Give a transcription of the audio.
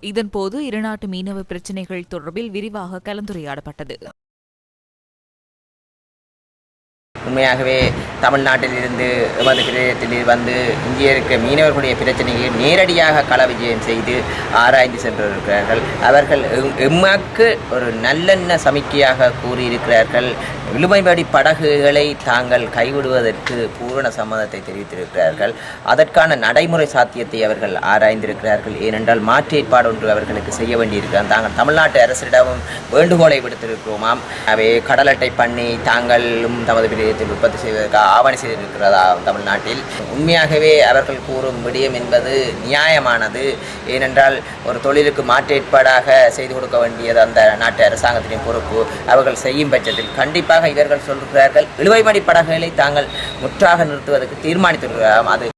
இதன்போது இருநாட்டு மீனவ பிரச்சினைகள் தொடர்பில் விரிவாக கலந்துரையாடப்பட்டது. உண்மையாகவே தமிழ்நாட்டில் இருந்து எமது பிரதேசத்தில் வந்து இங்கே இருக்க மீனவர்களுடைய பிரச்சனையை நேரடியாக கள விஜயம் செய்து ஆராய்ந்து சென்றிருக்கிறார்கள். அவர்கள் எம்- ஒரு நல்லெண்ண சமிக்கையாக கூறியிருக்கிறார்கள். விழுமைபடி படகுகளை தாங்கள் கைவிடுவதற்கு பூரண சம்மதத்தை தெரிவித்திருக்கிறார்கள். அதற்கான நடைமுறை சாத்தியத்தை அவர்கள் ஆராய்ந்திருக்கிறார்கள். ஏனென்றால் மாற்று ஏற்பாடு ஒன்று அவர்களுக்கு செய்ய வேண்டியிருக்கிறார் தாங்கள் தமிழ்நாட்டு அரசிடமும் வேண்டுகோளை விடுத்திருக்கிறோமாம். அவை கடலட்டை பண்ணி தாங்களும் தமது பிரியத்தில் உற்பத்தி செய்வதற்கு ஆவணி செய்திருக்கிறதா தமிழ்நாட்டில்? உண்மையாகவே அவர்கள் கூறும் விடயம் என்பது நியாயமானது. ஏனென்றால் ஒரு தொழிலுக்கு மாற்று ஏற்பாடாக செய்து கொடுக்க வேண்டியது அந்த நாட்டு அரசாங்கத்தின் பொறுப்பு. அவர்கள் செய்யும் பட்சத்தில் கண்டிப்பாக இவர்கள் சொல்கிறார்கள் இழுவைமடி படகுகளை தாங்கள் முற்றாக நிறுத்துவதற்கு தீர்மானித்திருக்கிறார் அது